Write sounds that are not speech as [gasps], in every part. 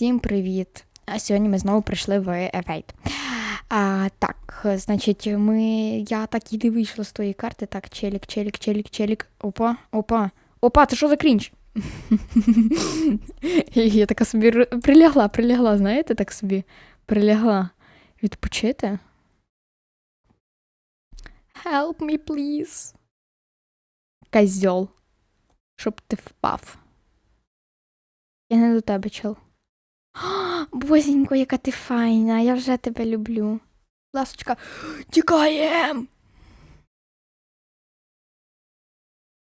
Всім привіт! А сьогодні ми знову прийшли в Evade. А, так, значить, ми. Я так і не вийшла з тої карти. Так, челік, челік, челік, челік. Опа, опа. Опа, це що за крінж? [laughs] Я така собі прилягла, прилягла, знаєте, так собі прилягла. Відпочити. Help me, please. Козьол. Щоб ти впав. Я не до тебе, чел. Бозінько, яка ти файна, я вже тебе люблю. Ласочка, тікаєм!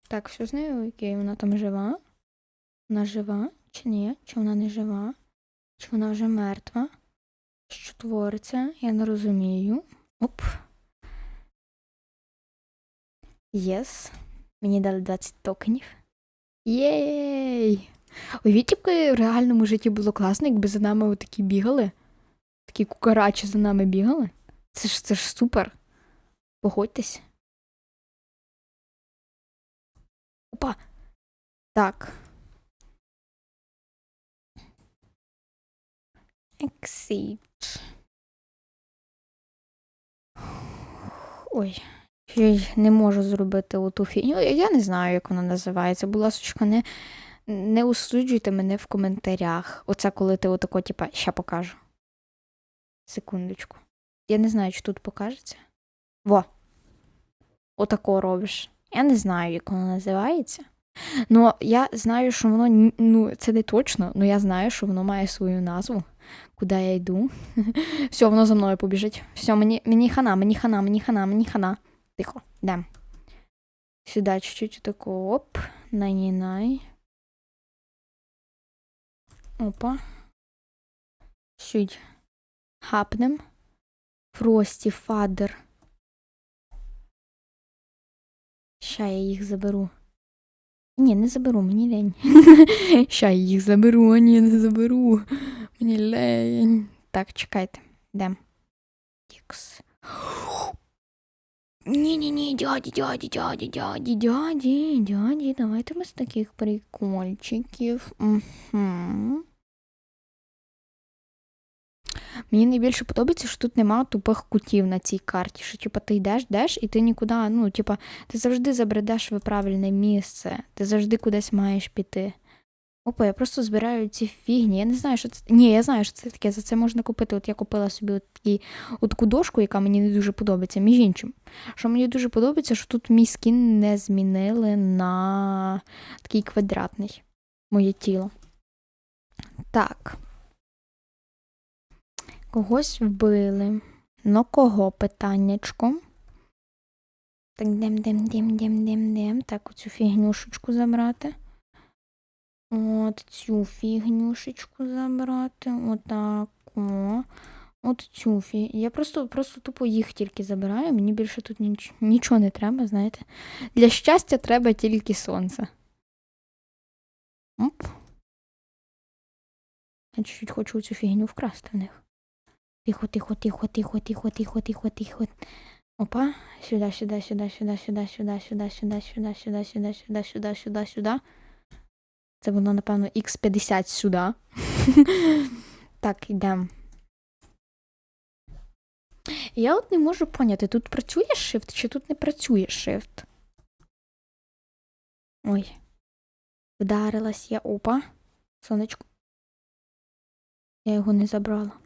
Так, що з нею? Окей, вона там жива? Вона жива? Чи ні? Чи вона не жива? Чи вона вже мертва? Що твориться? Я не розумію. Оп. Єс. Мені дали 20 токенів. Єй! Уявіть, якби в реальному житті було класно, якби за нами отакі бігали. Такі кукарачі за нами бігали. Це ж це ж супер. Погодьтесь. Опа. Так. Exit. Ой. Я не можу зробити оту фігню. Я не знаю, як вона називається. Будь ласочка, не, не осуджуйте мене в коментарях. Оце коли ти отако, типа, ща покажу. Секундочку. Я не знаю, чи тут покажеться. Во. Отако робиш. Я не знаю, як воно називається. Ну, я знаю, що воно ну, це не точно, але я знаю, що воно має свою назву, куди я йду. [laughs] Все, воно за мною побіжить. Все, мені, мені хана, мені хана, мені хана, мені хана. Тихо, йдем. Сюди чуть-чуть тако, оп, най-най. Опа. Чуть хапнем. Фрості, фадер. Ща я їх заберу. Ні, не заберу, мені лень. [laughs] Ща я їх заберу, а ні, не заберу. Мені лень. Так, чекайте. Йдем. Тікс. Ні-ні-ні, дяді, дяді, дяді, дяді, дяді, дяді, давайте ми з таких прикольчиків. Угу. Мені найбільше подобається, що тут нема тупих кутів на цій карті. Що, типа, ти йдеш, йдеш, і ти нікуди, ну, типа, ти завжди забредеш в правильне місце, ти завжди кудись маєш піти. Опа, я просто збираю ці фігні. Я не знаю, що це. Ні, я знаю, що це таке. За це можна купити. От я купила собі от такі, от таку дошку, яка мені не дуже подобається, між іншим. Що мені дуже подобається, що тут мій скін не змінили на такий квадратний. Моє тіло. Так. Когось вбили. Ну кого питаннячко? Так, дем, дем, дем, дем, дем, дем. Так, оцю фігнюшечку забрати. От цю фігнюшечку забрати. Отак. От цю фі. Я просто, просто тупо їх тільки забираю. Мені більше тут ніч... нічого не треба, знаєте. Для щастя треба тільки сонце. Оп. Я чуть-чуть хочу цю фігню вкрасти в них. Тихо, тихо, тихо, тихо, тихо, тихо, тихо, тихо. Опа. Сюди, сюди, сюди, сюди, сюди, сюди, сюди, сюди, сюди, сюди, сюди, сюди, сюди, сюди, сюди. Це воно, напевно, X50 сюди. Так, йдемо. Я от не можу поняти, тут працює shift чи тут не працює shift? Ой. Вдарилась я. Опа. Сонечко. Я його не забрала.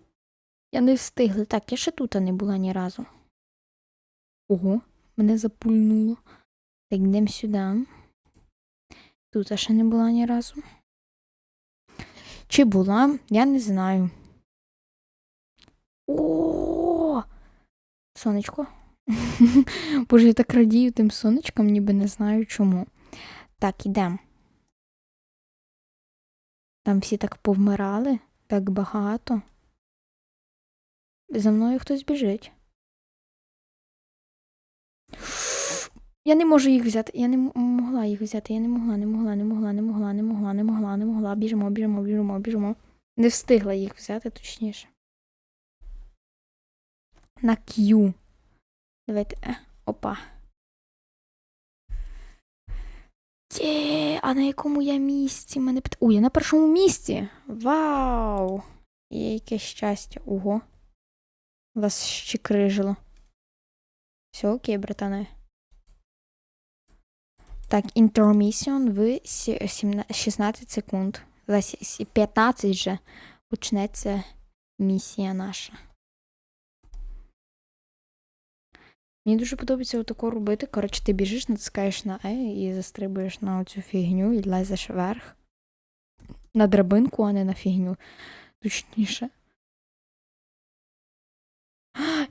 Я не встигла. Так, я ще тут не була ні разу. Ого, мене запульнуло. Так, йдемо сюди. Тут я ще не була ні разу. Чи була, я не знаю. О! Сонечко. [laughs] Боже, я так радію тим сонечком, ніби не знаю чому. Так, ідемо. Там всі так повмирали, так багато. За мною хтось біжить. Я не можу їх взяти. Я не могла їх взяти. Я не могла, не могла, не могла, не могла, не могла, не могла, не могла. Біжимо, біжимо, біжимо, біжимо. Не встигла їх взяти, точніше. На Q. Давайте. Е, опа. Є! а на якому я місці? Мене пит... Я на першому місці. Вау! Яке щастя. Ого. Вас ще крижило. Все окей, братане. Так, інтермісіон в 16 секунд. За сі- сі- 15 же почнеться місія наша. Мені дуже подобається отако робити. Коротше, ти біжиш, натискаєш на Е і застрибуєш на оцю фігню і лезеш вверх. На драбинку, а не на фігню. Точніше.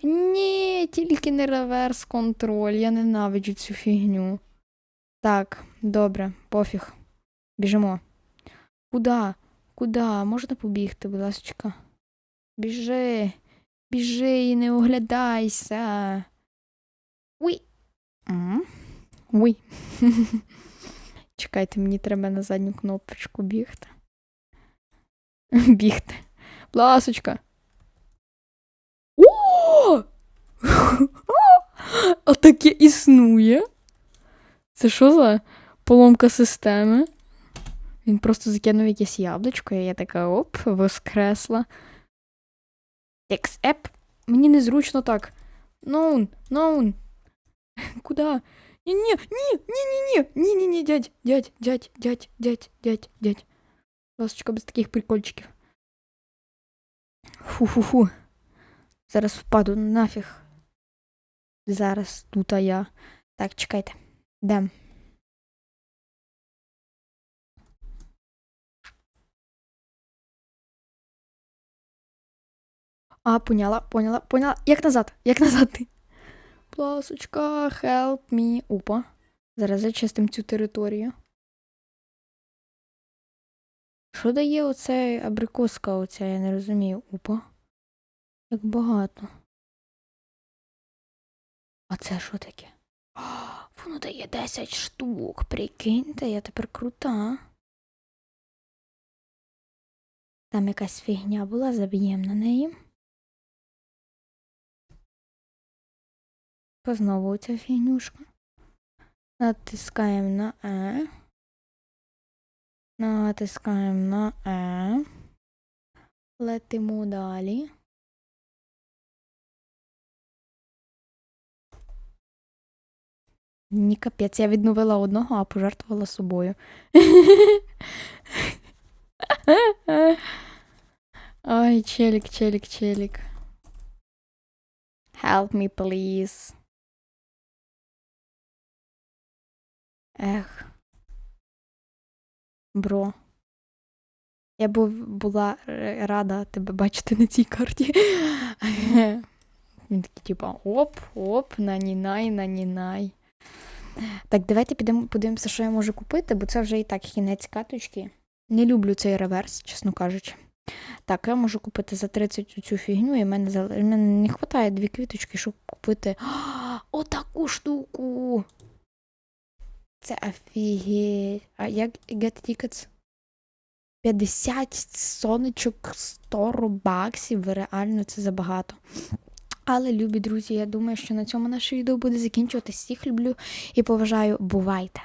Ні, тільки не реверс контроль. Я ненавиджу цю фігню. Так, добре, пофіг. Біжимо. Куда? Куда? Можна побігти, будь ласка? Біжи. Біжи і не оглядайся. Уй. М. Уй. [laughs] Чекайте, мені треба на задню кнопочку бігти. [laughs] Бігти. Ласочка. [laughs] А таке існує. Це що за поломка системи? Він просто закинув якесь яблучко, і я така оп, воскресла. Текс еп. Мені незручно так. Ноун, ноун. [laughs] Куда? Ні, ні, ні, ні, ні, ні, ні, ні, ні, дядь, дядь, дядь, дядь, дядь, дядь, дядь. Ласочка без таких прикольчиків. Фу-фу-фу. Зараз впаду нафіг. Зараз тут я. Так, чекайте. Дем. А, поняла, поняла, поняла. Як назад? Як назад ти? Пласочка, help me. Опа. Зараз зачистим цю територію. Що дає оцей абрикоска оця, я не розумію. Опа. Як багато. А це що таке? А, [gasps] Воно дає 10 штук. Прикиньте, я тепер крута. Там якась фігня була, заб'ємо на неї. Та Знову ця фігнюшка. Натискаємо на Е. Натискаємо на Е. Летимо далі. Ні, капець, я відновила одного, а пожертвувала собою. Ой, челік, челік, челік. Help me, please. Ех. Бро. Я б була рада тебе бачити на цій карті. Він такий, типа, оп, оп, нанінай, нанінай. Так, давайте підемо подивимося, що я можу купити, бо це вже і так кінець каточки. Не люблю цей реверс, чесно кажучи. Так, я можу купити за 30 цю фігню, і в мене, зал... мене не вистачає дві квіточки, щоб купити [gasps] отаку штуку. Це офігеть. А як get tickets? 50 сонечок, 100 робаксів, реально це забагато. Але, любі друзі, я думаю, що на цьому наше відео буде закінчуватись. Всіх люблю і поважаю. Бувайте!